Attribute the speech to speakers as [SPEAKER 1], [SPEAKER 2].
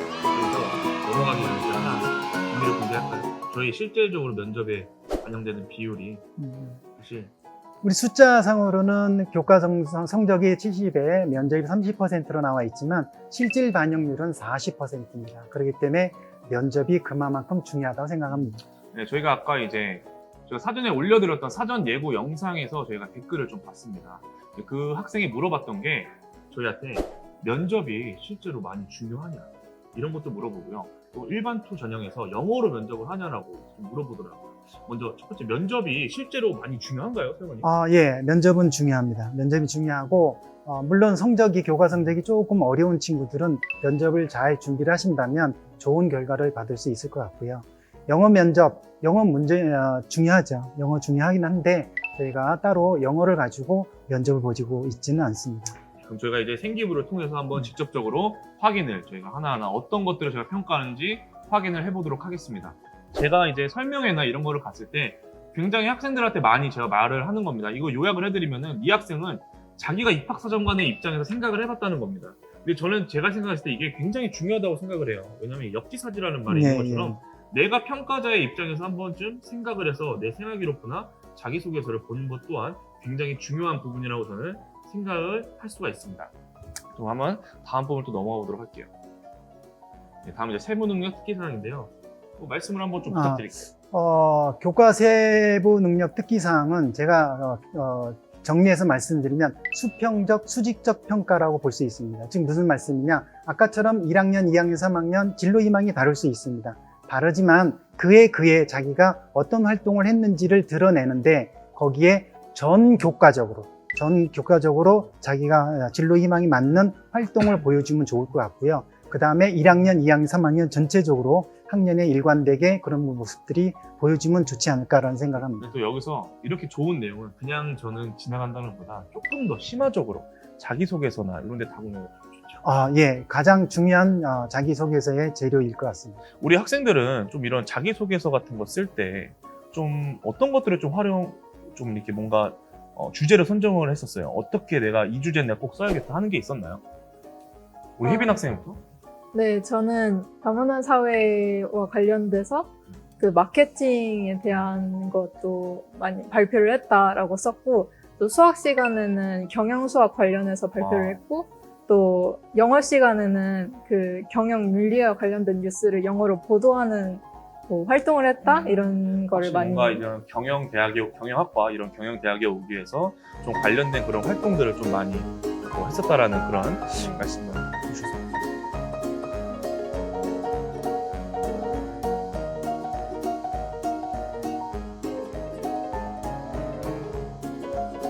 [SPEAKER 1] 그래서 넘어가기 전에 이제 하나 비밀을 공개할까요? 저희 실제적으로 면접에 반영되는 비율이
[SPEAKER 2] 음.
[SPEAKER 1] 사실
[SPEAKER 2] 우리 숫자상으로는 교과 성- 성적이 70에 면접이 30%로 나와 있지만 실질 반영률은 40%입니다. 그렇기 때문에 면접이 그만큼 중요하다고 생각합니다.
[SPEAKER 1] 네, 저희가 아까 이제 제가 사전에 올려드렸던 사전 예고 영상에서 저희가 댓글을 좀 봤습니다. 그 학생이 물어봤던 게 저희한테 면접이 실제로 많이 중요하냐 이런 것도 물어보고요. 또 일반 투 전형에서 영어로 면접을 하냐라고 좀 물어보더라고요. 먼저 첫 번째 면접이 실제로 많이 중요한가요, 세원님?
[SPEAKER 2] 아, 예, 면접은 중요합니다. 면접이 중요하고 어, 물론 성적이 교과 성적이 조금 어려운 친구들은 면접을 잘 준비를 하신다면 좋은 결과를 받을 수 있을 것 같고요. 영어 면접, 영어 문제 어, 중요하죠. 영어 중요하긴 한데 저희가 따로 영어를 가지고 면접을 보지고 있지는 않습니다.
[SPEAKER 1] 그럼 저희가 이제 생기부를 통해서 한번 직접적으로 확인을 저희가 하나하나 어떤 것들을 제가 평가하는지 확인을 해보도록 하겠습니다. 제가 이제 설명회나 이런 거를 갔을 때 굉장히 학생들한테 많이 제가 말을 하는 겁니다. 이거 요약을 해드리면은 이 학생은 자기가 입학사정관의 입장에서 생각을 해봤다는 겁니다. 근데 저는 제가 생각했을 때 이게 굉장히 중요하다고 생각을 해요. 왜냐하면 역지사지라는 말이 있는
[SPEAKER 2] 예,
[SPEAKER 1] 것처럼 내가 평가자의 입장에서 한 번쯤 생각을 해서 내 생활 기록부나 자기소개서를 보는 것 또한 굉장히 중요한 부분이라고 저는 생각을 할 수가 있습니다. 그럼 한번 다음 부분을 또 넘어가 보도록 할게요. 네, 다음 이제 세무 능력 특기 사항인데요. 또 말씀을 한번 좀
[SPEAKER 2] 아.
[SPEAKER 1] 부탁드릴게요.
[SPEAKER 2] 어, 교과 세부 능력 특기 사항은 제가 어, 어, 정리해서 말씀드리면 수평적, 수직적 평가라고 볼 수 있습니다. 지금 무슨 말씀이냐? 아까처럼 1학년, 2학년, 3학년 진로 희망이 다를 수 있습니다. 다르지만 그에 그에 자기가 어떤 활동을 했는지를 드러내는데 거기에 전 교과적으로, 전 교과적으로 자기가 진로 희망이 맞는 활동을 보여주면 좋을 것 같고요. 그 다음에 1학년, 2학년, 3학년 전체적으로 학년에 일관되게 그런 모습들이 보여주면 좋지 않을까라는 생각을 합니다.
[SPEAKER 1] 근데 또 여기서 이렇게 좋은 내용을 그냥 저는 지나간다는 것보다 조금 더 심화적으로 자기소개서나 이런 데 다루는 좋죠.
[SPEAKER 2] 아, 예. 가장 중요한 어, 자기소개서의 재료일 것 같습니다.
[SPEAKER 1] 우리 학생들은 좀 이런 자기소개서 같은 거 쓸 때 좀 어떤 것들을 좀 활용, 좀 이렇게 뭔가 어, 주제를 선정을 했었어요. 어떻게 내가 이 주제는 내가 꼭 써야겠다 하는 게 있었나요? 우리
[SPEAKER 3] 어.
[SPEAKER 1] 혜빈 학생부터?
[SPEAKER 3] 네, 저는 다문화 사회와 관련돼서 그 마케팅에 대한 것도 많이 발표를 했다라고 썼고 또 수학 시간에는 경영 수학 관련해서 발표를
[SPEAKER 1] 아.
[SPEAKER 3] 했고 또 영어 시간에는 그 경영 윤리와 관련된 뉴스를 영어로 보도하는 뭐 활동을 했다
[SPEAKER 1] 음.
[SPEAKER 3] 이런 거를 많이
[SPEAKER 1] 뭔가 이런 경영 대학에 경영학과 이런 경영 대학에 오기 위해서 좀 관련된 그런 활동들을 좀 많이 뭐 했었다라는 그런
[SPEAKER 3] 네.
[SPEAKER 1] 말씀을